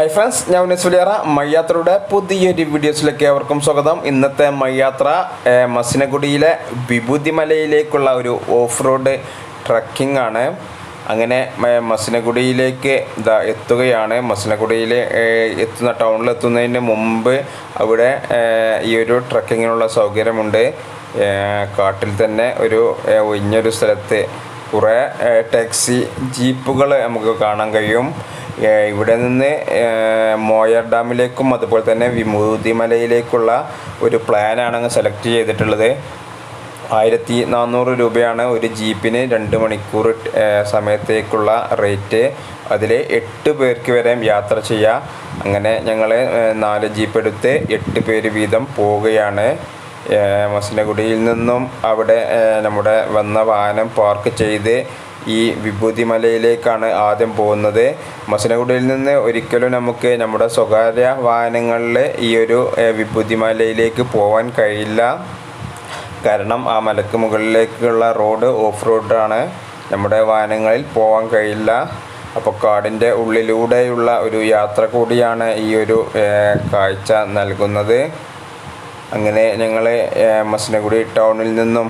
Hi friends ഞാൻ ഉനസുലിയറ മയ്യാത്രയുടെ പുതിയൊരു വീഡിയോസിലേക്ക് അവർക്കും സ്വാഗതം. ഇന്നത്തെ മയ്യാത്ര മസിനഗുഡിയിലെ വിഭൂതിമലയിലേക്കുള്ള ഒരു ഓഫ് റോഡ് ട്രക്കിംഗ് ആണ്. അങ്ങനെ മസിനഗുഡിയിലേക്ക് ഇതാ എത്തുകയാണ്. മസിനഗുഡിയിൽ എത്തുന്ന ടൗണിൽ എത്തുന്നതിന് മുമ്പ് അവിടെ ഈ ഒരു ട്രക്കിങ്ങിനുള്ള സൗകര്യമുണ്ട്. കാട്ടിൽ തന്നെ ഒരു ഇഞ്ഞൊരു സ്ഥലത്ത് കുറേ ടാക്സി ജീപ്പുകൾ നമുക്ക് കാണാൻ കഴിയും. ഇവിടെ നിന്ന് മോയർ ഡാമിലേക്കും അതുപോലെ തന്നെ വിമൂതി മലയിലേക്കുള്ള ഒരു പ്ലാനാണ് അങ്ങ് സെലക്ട് ചെയ്തിട്ടുള്ളത്. ആയിരത്തി നാനൂറ് രൂപയാണ് ഒരു ജീപ്പിന് രണ്ട് മണിക്കൂർ സമയത്തേക്കുള്ള റേറ്റ്. അതിൽ എട്ട് പേർക്ക് വരെ യാത്ര ചെയ്യാം. അങ്ങനെ ഞങ്ങൾ നാല് ജീപ്പ് എടുത്ത് എട്ട് പേര് വീതം പോവുകയാണ്. മസിനഗുഡിയിൽ നിന്നും അവിടെ നമ്മുടെ വന്ന വാഹനം പാർക്ക് ചെയ്ത് ഈ വിഭൂതിമലയിലേക്കാണ് ആദ്യം പോകുന്നത്. മസനഗുഡിയിൽ നിന്ന് ഒരിക്കലും നമുക്ക് നമ്മുടെ സ്വകാര്യ വാഹനങ്ങളിൽ ഈ ഒരു വിഭൂതിമലയിലേക്ക് പോകാൻ കഴിയില്ല. കാരണം ആ മലക്ക് മുകളിലേക്കുള്ള റോഡ് ഓഫ് റോഡാണ് നമ്മുടെ വാഹനങ്ങളിൽ പോകാൻ കഴിയില്ല. അപ്പോൾ കാടിന്റെ ഉള്ളിലൂടെയുള്ള ഒരു യാത്ര കൂടിയാണ് ഈ ഒരു കാഴ്ച നൽകുന്നത്. അങ്ങനെ ഞങ്ങൾ മസനഗുഡി ടൗണിൽ നിന്നും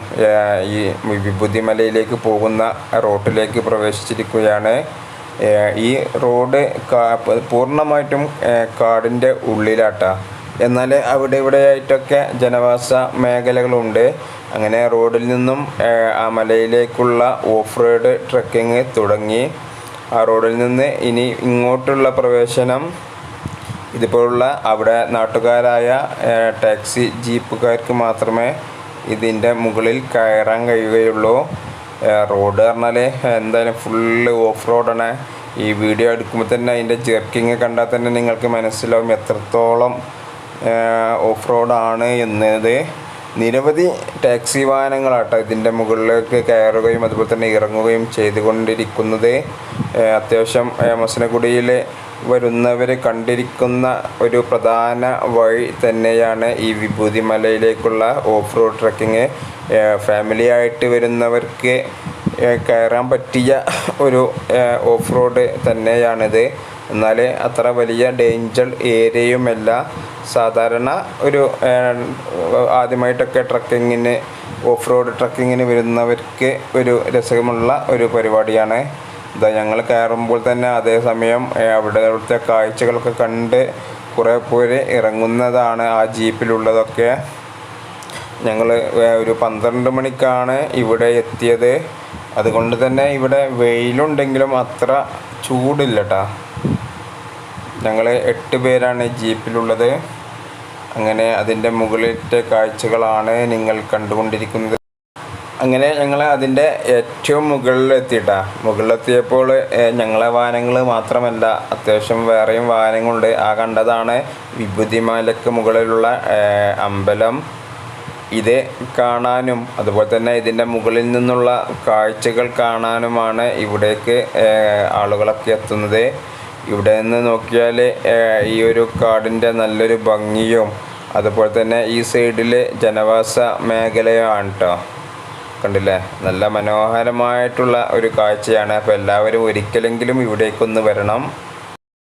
ഈ വിഭൂതി മലയിലേക്ക് പോകുന്ന റോട്ടിലേക്ക് പ്രവേശിച്ചിരിക്കുകയാണ്. ഈ റോഡ് പൂർണമായിട്ടും കാടിന്റെ ഉള്ളിലാട്ടാ. എന്നാൽ അവിടെ ഇവിടെയായിട്ടൊക്കെ ജനവാസ മേഖലകളുണ്ട്. അങ്ങനെ റോഡിൽ നിന്നും ആ മലയിലേക്കുള്ള ഓഫ് റോഡ് ട്രക്കിങ് തുടങ്ങി. ആ റോഡിൽ നിന്ന് ഇനി ഇങ്ങോട്ടുള്ള പ്രവേശനം ഇതുപോലുള്ള അവിടെ നാട്ടുകാരായ ടാക്സി ജീപ്പുകാർക്ക് മാത്രമേ ഇതിന്റെ മുകളിൽ കയറാൻ കഴിയുകയുള്ളൂ. റോഡ് പറഞ്ഞാൽ എന്തായാലും ഫുള്ള് ഓഫ് റോഡാണ് ഈ വീഡിയോ എടുക്കുമ്പോൾ തന്നെ അതിന്റെ ജെർക്കിങ് കണ്ടാൽ തന്നെ നിങ്ങൾക്ക് മനസ്സിലാവും എത്രത്തോളം ഓഫ് റോഡാണ് എന്നത്. നിരവധി ടാക്സി വാഹനങ്ങളാട്ടോ ഇതിന്റെ മുകളിലേക്ക് കയറുകയും അതുപോലെ തന്നെ ഇറങ്ങുകയും ചെയ്തുകൊണ്ടിരിക്കുന്നത്. അത്യാവശ്യം മസനഗുഡിയിൽ വരുന്നവർ കണ്ടിരിക്കുന്ന ഒരു പ്രധാന വഴി തന്നെയാണ് ഈ വിഭൂതി മലയിലേക്കുള്ള ഓഫ് റോഡ് ട്രക്കിങ് ഫാമിലി ആയിട്ട് വരുന്നവർക്ക് കയറാൻ പറ്റിയ ഒരു ഓഫ് റോഡ് തന്നെയാണിത്. എന്നാൽ അത്ര വലിയ ഡേഞ്ചർ ഏരിയയുമല്ല. സാധാരണ ഒരു ആദ്യമായിട്ടൊക്കെ ട്രക്കിങ്ങിന് ഓഫ് റോഡ് ട്രക്കിങ്ങിന് വരുന്നവർക്ക് ഒരു രസകമുള്ള ഒരു പരിപാടിയാണ്. ഇതാ ഞങ്ങൾ കയറുമ്പോൾ തന്നെ അതേസമയം അവിടുത്തെ കാഴ്ചകളൊക്കെ കണ്ട് കുറേ പേര് ഇറങ്ങുന്നതാണ് ആ ജീപ്പിലുള്ളതൊക്കെ. ഞങ്ങൾ ഒരു പന്ത്രണ്ട് മണിക്കാണ് ഇവിടെ എത്തിയത്. അതുകൊണ്ട് തന്നെ ഇവിടെ വെയിലുണ്ടെങ്കിലും അത്ര ചൂടില്ല കേട്ടോ ഞങ്ങൾ എട്ട് പേരാണ് ജീപ്പിലുള്ളത്. അങ്ങനെ അതിന്റെ മുകളിലത്തെ കാഴ്ചകളാണ് നിങ്ങൾ കണ്ടുകൊണ്ടിരിക്കുന്നത്. അങ്ങനെ ഞങ്ങൾ അതിന്റെ ഏറ്റവും മുകളിലെത്തിയിട്ടാ. മുകളിലെത്തിയപ്പോൾ ഞങ്ങളെ വാഹനങ്ങൾ മാത്രമല്ല അത്യാവശ്യം വേറെയും വാഹനങ്ങളുണ്ട്. ആ കണ്ടതാണ് വിഭൂതിമാലയ്ക്ക് മുകളിലുള്ള അമ്പലം. ഇത് കാണാനും അതുപോലെ തന്നെ ഇതിന്റെ മുകളിൽ നിന്നുള്ള കാഴ്ചകൾ കാണാനുമാണ് ഇവിടേക്ക് ആളുകളൊക്കെ എത്തുന്നത്. ഇവിടെ നിന്ന് നോക്കിയാൽ ഈ ഒരു കാടിന്റെ നല്ലൊരു ഭംഗിയും അതുപോലെ തന്നെ ഈ സൈഡിൽ ജനവാസ മേഖലയാണ് കേട്ടോ കണ്ടില്ലേ? നല്ല മനോഹരമായിട്ടുള്ള ഒരു കാഴ്ചയാണ്. അപ്പോൾ എല്ലാവരും ഒരിക്കലെങ്കിലും ഇവിടേക്കൊന്ന് വരണം.